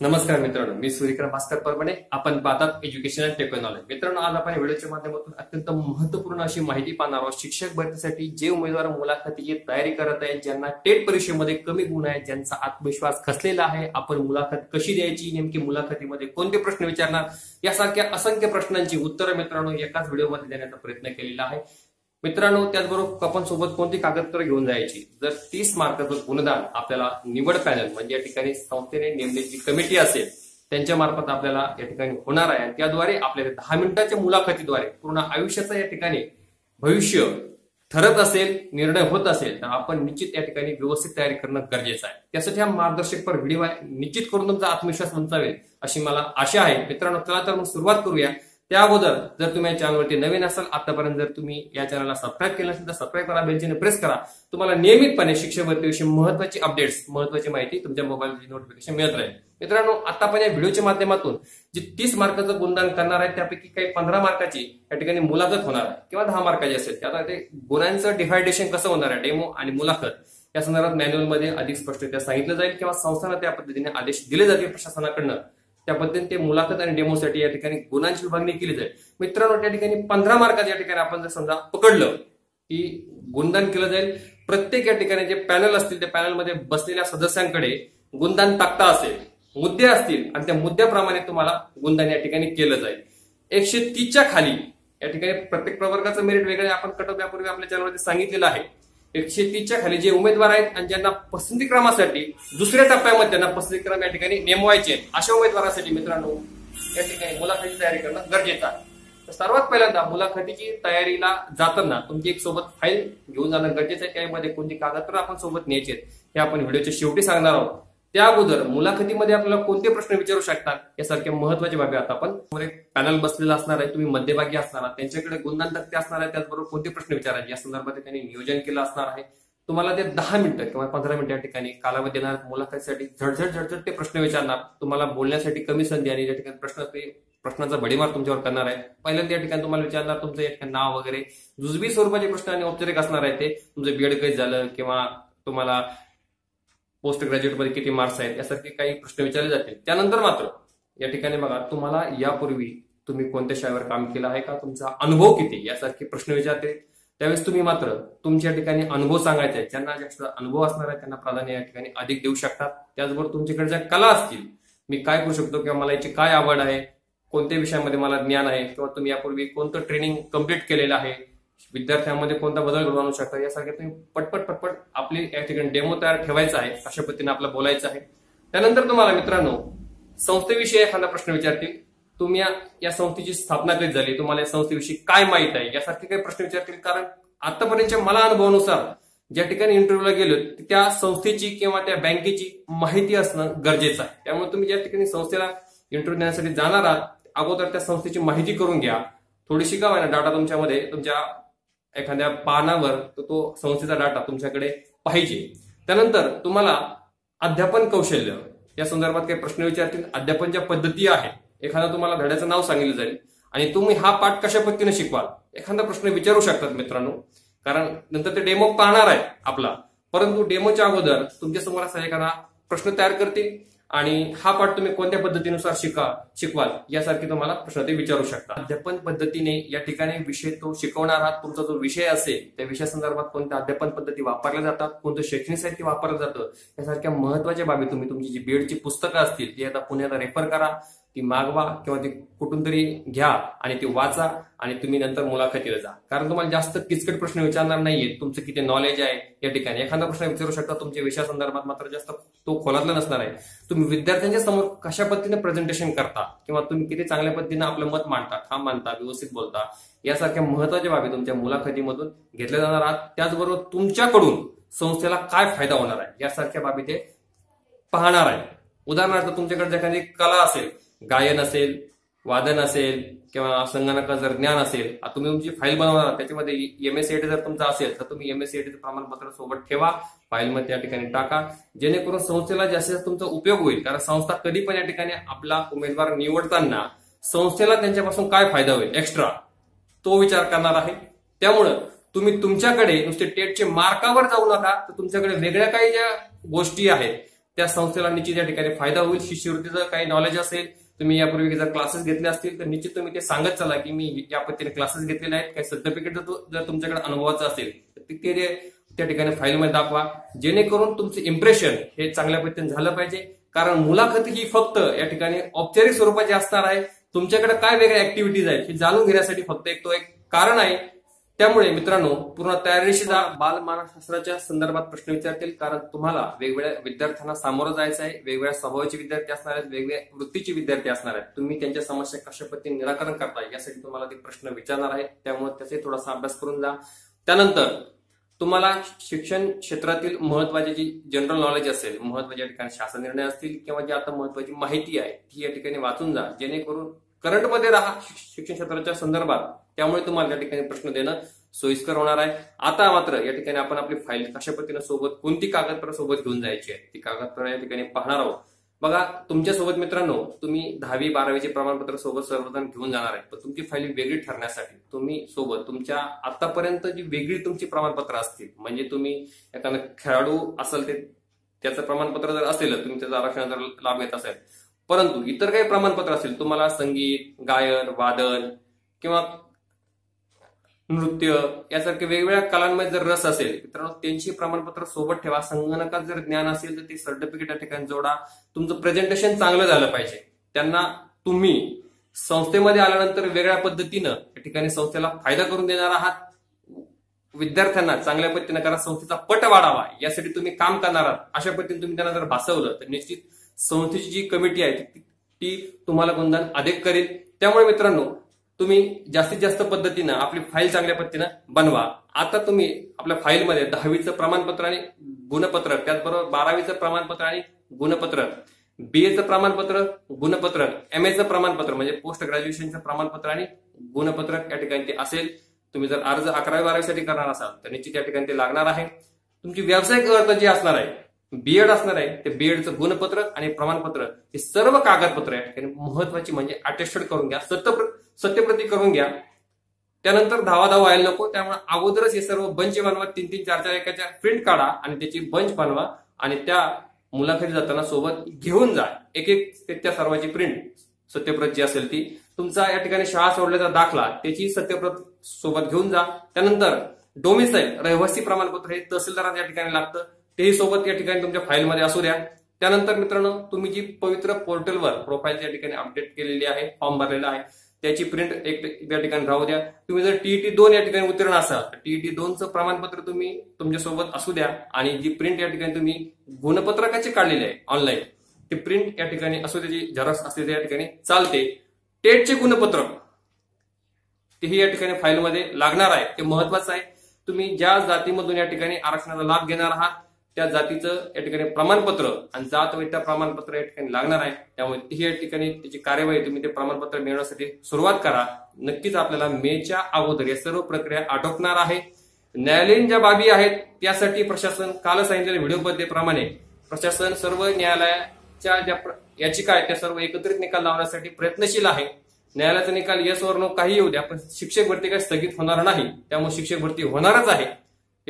नमस्कार मित्रांनो मी सूर्यकर भास्कर परमणे आपण पाहतात एज्युकेशन अँड टेक्नॉलॉजी मित्रांनो आज आपण व्हिडिओच्या माध्यमातून अत्यंत महत्त्वपूर्ण अशी माहिती पाहणार आहोत. शिक्षक भरतीसाठी जे उमेदवार मुलाखतीची तयारी करत आहेत ज्यांना टेट परीक्षेमध्ये कमी गुण आहेत ज्यांचा आत्मविश्वास खसलेला आहे आपण मुलाखत कशी द्यायची नेमकी मुलाखतीमध्ये कोणते प्रश्न विचारणार? यासारख्या असंख्य प्रश्नांची उत्तरं मित्रांनो एकाच व्हिडिओमध्ये देण्याचा प्रयत्न केलेला आहे. मित्रांनो त्याचबरोबर आपण सोबत कोणती कागदपत्र घेऊन जायची? जर तीस मार्काचं गुणदान आपल्याला निवड पॅनल म्हणजे या ठिकाणी संस्थेने नेमलेली जी कमिटी असेल त्यांच्या मार्फत आपल्याला या ठिकाणी होणार आहे. आणि त्याद्वारे आपल्याला दहा मिनिटाच्या मुलाखतीद्वारे पूर्ण आयुष्याचं या ठिकाणी भविष्य ठरत असेल निर्णय होत असेल तर आपण निश्चित या ठिकाणी व्यवस्थित तयारी करणं गरजेचं आहे. त्यासाठी हा मार्गदर्शकपर व्हिडिओ आहे. निश्चित करून तुमचा आत्मविश्वास उंचावेल अशी मला आशा आहे. मित्रांनो चला तर मग सुरुवात करूया. त्या अगोदर जर तुम्ही या चॅनलवरती नवीन असाल आतापर्यंत जर तुम्ही या चॅनलला सबस्क्राईब केलं असेल तर सबस्क्राईब करा बेलचीने प्रेस करा. तुम्हाला नियमितपणे शिक्षक महत्वाची अपडेट्स महत्वाची माहिती तुमच्या मोबाईलची नोटिफिकेशन मिळत राहील. मित्रांनो आता आपण या व्हिडिओच्या माध्यमातून जी तीस मार्काचं गुणदान करणार आहे त्यापैकी काही पंधरा मार्काची या ठिकाणी मुलाखत होणार आहे किंवा दहा मार्काची असेल त्यात ते गुणांचं डिफायडेशन कसं होणार आहे डेमो आणि मुलाखत या संदर्भात मॅन्युअलमध्ये अधिक स्पष्टरित्या सांगितलं जाईल किंवा संस्थांना त्या पद्धतीने आदेश दिले जातील प्रशासनाकडनं. त्या पद्धतीने ते मुलाखत आणि डेमोसाठी या ठिकाणी गुणांची विभागणी केली जाईल. मित्रांनो त्या ठिकाणी पंधरा मार्कात या ठिकाणी आपण जर समजा पकडलं की गुणदान केलं जाईल. प्रत्येक या ठिकाणी जे पॅनल असतील त्या पॅनलमध्ये बसलेल्या सदस्यांकडे गुणदान ताकता असेल मुद्दे असतील आणि त्या मुद्द्याप्रमाणे तुम्हाला गुणदान या ठिकाणी केलं जाईल. एकशे तीसच्या खाली या ठिकाणी प्रत्येक प्रवर्गाचं मेरिट वेगळे आपण कटअप यापूर्वी आपल्या चॅनलमध्ये सांगितलेलं आहे. एकशे तीसच्या खाली जे उमेदवार आहेत आणि ज्यांना पसंती क्रमासाठी दुसऱ्या टप्प्यामध्ये त्यांना पसंतीक्रम या ठिकाणी नेमवायचे अशा उमेदवारासाठी मित्रांनो या ठिकाणी मुलाखतीची तयारी करणं गरजेचं आहे. तर सर्वात पहिल्यांदा मुलाखतीची तयारीला जाताना तुमची एक सोबत फाईल घेऊन जाणं गरजेचं आहे. त्यामध्ये कोणती कागदपत्र आपण सोबत न्यायचे हे आपण व्हिडिओच्या शेवटी सांगणार आहोत. त्या अगोदर मुलाखतीमध्ये आपल्याला कोणते प्रश्न विचारू शकतात? यासारख्या महत्त्वाच्या बाबी आता आपण एक पॅनल बसलेला असणार आहे. तुम्ही मध्यभागी असणार आहात. त्यांच्याकडे गुणदान असणार आहे त्याचबरोबर कोणते प्रश्न विचारायचे? या संदर्भात त्यांनी नियोजन केलं असणार आहे. तुम्हाला ते दहा मिनिटं किंवा पंधरा मिनिटं या ठिकाणी कालावधी देणार मुलाखतीसाठी झडझड झडझड ते प्रश्न विचारणार. तुम्हाला बोलण्यासाठी कमी संधी आणि या ठिकाणी प्रश्न ते प्रश्नाचा भडीमार तुमच्यावर करणार आहे पहिल्यांदा या ठिकाणी तुम्हाला विचारणार तुमचं या ठिकाणी नाव वगैरे. जुजबी स्वरूपाचे प्रश्न आणि औपचारिक असणार आहे ते. तुमचं बीएड काही झालं किंवा तुम्हाला पोस्ट ग्रॅज्युएटमध्ये किती मार्क्स आहेत यासारखे काही प्रश्न विचारले जातील. त्यानंतर मात्र या ठिकाणी बघा तुम्हाला यापूर्वी तुम्ही कोणत्या शाळेवर काम केलं आहे का? तुमचा अनुभव किती? यासारखे प्रश्न विचारते. त्यावेळेस तुम्ही मात्र तुमच्या ठिकाणी अनुभव सांगायचे आहे ज्यांना जास्त अनुभव असणार आहे त्यांना प्राधान्य या ठिकाणी अधिक देऊ शकतात. त्याचबरोबर तुमच्याकडे ज्या कला असतील मी काय करू शकतो किंवा मला याची काय आवड आहे कोणत्या विषयामध्ये मला ज्ञान आहे किंवा तुम्ही यापूर्वी कोणतं ट्रेनिंग कंप्लीट केलेलं आहे विद्यार्थ्यांमध्ये कोणता बदल घडवून आणू शकता यासारखे तुम्ही पटपट पटपट आपली या ठिकाणी डेमो तयार ठेवायचा आहे अशा पद्धतीने आपलं बोलायचं आहे. त्यानंतर तुम्हाला मित्रांनो संस्थेविषयी एखादा प्रश्न विचारतील. तुम्ही या संस्थेची स्थापना कधी झाली? तुम्हाला या संस्थेविषयी काय माहीत आहे? यासारखे काही प्रश्न विचारतील. कारण आतापर्यंतच्या मला अनुभवानुसार ज्या ठिकाणी इंटरव्ह्यूला गेलो त्या संस्थेची किंवा त्या बँकेची माहिती असणं गरजेचं आहे. त्यामुळे तुम्ही ज्या ठिकाणी संस्थेला इंटरव्ह्यू देण्यासाठी जाणार आहात अगोदर त्या संस्थेची माहिती करून घ्या. थोडीशी का ना डाटा तुमच्यामध्ये तुमच्या एखाद्या पानावर तो संस्थेचा डाटा तुमच्याकडे पाहिजे. त्यानंतर तुम्हाला अध्यापन कौशल्य या संदर्भात काही प्रश्न विचारतील. अध्यापन ज्या पद्धती आहेत. एखादा तुम्हाला धड्याचं नाव सांगितलं जाईल. आणि तुम्ही हा पाठ कशा पद्धतीने शिकवाल? एखादा प्रश्न विचारू शकतात मित्रांनो. कारण नंतर ते डेमो पाहणार आहे आपला. परंतु डेमोच्या अगोदर तुमच्यासमोर असा एखादा प्रश्न तयार करतील. आणि हा पाठ तुम्ही कोणत्या पद्धतीनुसार शिका शिकवाल यासारखे तुम्हाला प्रश्न ते विचारू शकता. अध्यापन पद्धतीने या ठिकाणी विषय तो शिकवणारा तुमचा जो विषय असेल त्या विषया संदर्भात कोणत्या अध्यापन पद्धती वापरल्या जातात कोणतं शैक्षणिक साहित्य वापरलं जातं यासारख्या महत्त्वाच्या बाबी तुम्ही तुमची जी बीएडची पुस्तकं असतील ती आता पुण्याला रेफर करा. ती मागवा किंवा ती कुठून तरी घ्या आणि ती वाचा आणि तुम्ही नंतर मुलाखतीला जा. कारण तुम्हाला जास्त किचकट प्रश्न विचारणार नाहीये. तुमचं किती नॉलेज आहे या ठिकाणी. एखादा प्रश्न विचारू शकता तुमच्या विषयासंदर्भात मात्र जास्त तो खोलातला नसणार आहे. तुम्ही विद्यार्थ्यांच्या समोर कशा पद्धतीने प्रेझेंटेशन करता किंवा तुम्ही किती चांगल्या पद्धतीने आपलं मत मांडता ठाम मांडता व्यवस्थित बोलता यासारख्या महत्त्वाच्या बाबी तुमच्या मुलाखतीमधून घेतल्या जाणार आहात. त्याचबरोबर तुमच्याकडून संस्थेला काय फायदा होणार आहे? यासारख्या बाबी ते पाहणार आहे. उदाहरणार्थ तुमच्याकडे एखादी कला असेल गायन असेल वादन असेल किंवा संगणकाचं जर ज्ञान असेल तुम्ही तुमची फाईल बनवणार त्याच्यामध्ये एम एस जर तुमचा असेल तर तुम्ही एम एस प्रमाणपत्र सोबत ठेवा. फाईलमध्ये त्या ठिकाणी टाका. जेणेकरून संस्थेला जास्तीत जास्त तुमचा उपयोग होईल. कारण संस्था कधी पण या ठिकाणी आपला उमेदवार निवडताना संस्थेला त्यांच्यापासून काय फायदा होईल? एक्स्ट्रा तो विचार करणार आहे. त्यामुळं तुम्ही तुमच्याकडे नुसते टेटचे मार्कावर जाऊ नका. तर तुमच्याकडे वेगळ्या काही ज्या गोष्टी आहेत त्या संस्थेला निश्चित या ठिकाणी फायदा होईल. शिष्यवृत्तीचं काही नॉलेज असेल तुम्ही यापूर्वी जर क्लासेस घेतले असतील तर निश्चित तुम्ही ते सांगत चला की मी या पद्धतीने क्लासेस घेतलेले आहेत. काही सर्टिफिकेट जर तुमच्याकडे अनुभवाचं असेल तर ते त्या ठिकाणी फाईलमध्ये दाखवा. जेणेकरून तुमचं इम्प्रेशन हे चांगल्या पद्धतीने झालं पाहिजे. कारण मुलाखत ही फक्त या ठिकाणी औपचारिक स्वरूपाची असणार आहे. तुमच्याकडे काय वेगळ्या ऍक्टिव्हिटीज आहेत हे जाणून घेण्यासाठी फक्त एक तो एक कारण आहे. त्यामुळे मित्रांनो पूर्ण तयारीशी जा बालमानसशास्त्राच्या संदर्भात प्रश्न विचारतील कारण तुम्हाला वेगवेगळ्या विद्यार्थ्यांना सामोरं जायचं आहे वेगवेगळ्या स्वभावाचे विद्यार्थी असणार आहेत वेगवेगळ्या वृत्तीचे विद्यार्थी असणार आहेत. तुम्ही त्यांच्या समस्या कशा पद्धतीने निराकरण करताय यासाठी तुम्हाला ते प्रश्न विचारणार आहेत त्यामुळे त्याचे थोडासा अभ्यास करून जा. त्यानंतर तुम्हाला शिक्षण क्षेत्रातील महत्त्वाचे जी जनरल नॉलेज असेल महत्त्वाच्या ठिकाणी शासन निर्णय असतील किंवा जी आता महत्वाची माहिती आहे ती या ठिकाणी वाचून जा. जेणेकरून करंटमध्ये राहा शिक्षण क्षेत्राच्या संदर्भात. त्यामुळे तुम्हाला या ठिकाणी प्रश्न देणं सोयीस्कर होणार आहे. आता मात्र या ठिकाणी आपण आपली फाईल कशा पद्धतीने सोबत कोणती कागदपत्र सोबत घेऊन जायची आहे ती कागदपत्र या ठिकाणी पाहणार आहोत. बघा तुमच्यासोबत मित्रांनो तुम्ही दहावी बारावीचे प्रमाणपत्र सोबत सर्वजण घेऊन जाणार आहे. पण तुमची फाईल वेगळी ठरण्यासाठी तुम्ही सोबत तुमच्या आतापर्यंत जी वेगळी तुमची प्रमाणपत्र असतील म्हणजे तुम्ही एखादा खेळाडू असेल ते त्याचं प्रमाणपत्र जर असेल तुम्ही त्याचा आरक्षणाचा लाभ घेत असेल. परंतु इतर काही प्रमाणपत्र असेल तुम्हाला संगीत गायन वादन किंवा नृत्य यासारख्या वेगवेगळ्या कलांमध्ये जर रस असेल मित्रांनो त्यांची प्रमाणपत्र सोबत ठेवा. संगणकात जर ज्ञान असेल तर ते सर्टिफिकेट या ठिकाणी जोडा. तुमचं प्रेझेंटेशन चांगलं झालं पाहिजे. त्यांना तुम्ही संस्थेमध्ये आल्यानंतर वेगळ्या पद्धतीनं त्या ठिकाणी संस्थेला फायदा करून देणार आहात. विद्यार्थ्यांना चांगल्या पद्धतीनं करा. संस्थेचा पट वाढावा. यासाठी तुम्ही काम करणार आहात. अशा पद्धतीने तुम्ही त्यांना जर भासवलं तर निश्चित संस्थेची जी कमिटी आहे ती तुम्हाला गुणदान अधिक करेल. त्यामुळे मित्रांनो तुम्ही जास्तीत जास्त पद्धतीनं आपली फाईल चांगल्या पद्धतीनं बनवा. आता तुम्ही आपल्या फाईलमध्ये दहावीचं प्रमाणपत्र आणि गुणपत्रक त्याचबरोबर बारावीचं प्रमाणपत्र आणि गुणपत्रक बीएचं प्रमाणपत्र गुणपत्रक एम एचं प्रमाणपत्र म्हणजे पोस्ट ग्रॅज्युएशनचं प्रमाणपत्र आणि गुणपत्रक या ठिकाणी ते असेल. तुम्ही जर अर्ज अकरावी बारावीसाठी करणार असाल तर निश्चित या ठिकाणी ते लागणार आहे. तुमची व्यावसायिक अर्ज जी असणार आहे बीएड असणार आहे ते बीएडचं गुणपत्र आणि प्रमाणपत्र हे सर्व कागदपत्र या ठिकाणी महत्वाची म्हणजे अटेस्टेड करून घ्या सत्य सत्यप्रती करून घ्या. त्यानंतर धावा धाव व्हायला नको त्यामुळे अगोदरच हे सर्व बंच बनवा तीन तीन चार चार एकाच्या प्रिंट काढा आणि त्याची बंच बनवा आणि त्या मुलाखती जाताना सोबत घेऊन जा. एक एक त्या सर्वांची प्रिंट सत्यप्रत जी असेल ती. तुमचा या ठिकाणी शाळा सोडल्याचा दाखला त्याची सत्यप्रत सोबत घेऊन जा. त्यानंतर डोमिसाईल रहिवासी प्रमाणपत्र हे तहसीलदारांच्या ठिकाणी लागतं. तेही सोबत या ठिकाणी तुमच्या फाईलमध्ये असू द्या. त्यानंतर मित्रांनो तुम्ही जी पवित्र पोर्टलवर प्रोफाईल या ठिकाणी अपडेट केलेली आहे फॉर्म भरलेला आहे त्याची प्रिंट एक त्या ठिकाणी राहू द्या. तुम्ही जर टीईटी दोन या ठिकाणी उत्तीर्ण असाल तर टीईटी दोनचं प्रमाणपत्र तुम्ही तुमच्यासोबत असू द्या आणि जी प्रिंट या ठिकाणी तुम्ही गुणपत्रकाची काढलेली आहे ऑनलाईन ती प्रिंट या ठिकाणी असू त्याची झेरॉक्स असते त्या ठिकाणी चालते. टेटचे गुणपत्रक तेही या ठिकाणी फाईलमध्ये लागणार आहे ते महत्वाचं आहे. तुम्ही ज्या जातीमधून या ठिकाणी आरक्षणाचा लाभ घेणार आहात त्या जातीचं या ठिकाणी प्रमाणपत्र आणि जात वैधता प्रमाणपत्र या ठिकाणी लागणार आहे. त्यामुळे ही या ठिकाणी त्याची कार्यवाही तुम्ही ते प्रमाणपत्र मिळवण्यासाठी सुरुवात करा. नक्कीच आपल्याला मेच्या अगोदर या सर्व प्रक्रिया आटोपणार आहे. न्यायालयीन ज्या बाबी आहेत त्यासाठी प्रशासन काल सांगितलेल्या व्हिडिओ प्रशासन सर्व न्यायालयाच्या ज्या याचिका आहेत त्या सर्व एकत्रित निकाल लावण्यासाठी प्रयत्नशील आहे. न्यायालयाचा निकाल यस वर नो काही येऊ द्या पण शिक्षक भरती काही स्थगित होणार नाही. त्यामुळे शिक्षक भरती होणारच आहे.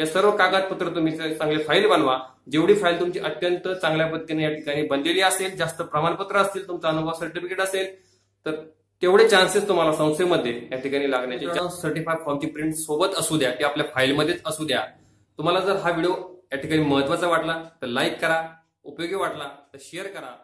या सर्व कागदपत्र तुम्ही चांगले फाईल बनवा. जेवढी फाईल तुमची अत्यंत चांगल्या पद्धतीने या ठिकाणी बनलेली असेल जास्त प्रमाणपत्र असतील तुमचा अनुभव सर्टिफिकेट असेल तर तेवढे चान्सेस तुम्हाला संस्थेमध्ये या ठिकाणी लागण्याचे. सर्टिफाय फॉर्मची प्रिंट सोबत असू द्या ती आपल्या फाईलमध्येच असू द्या. तुम्हाला जर हा व्हिडिओ या ठिकाणी महत्त्वाचा वाटला तर लाईक करा. उपयोगी वाटला तर शेअर करा.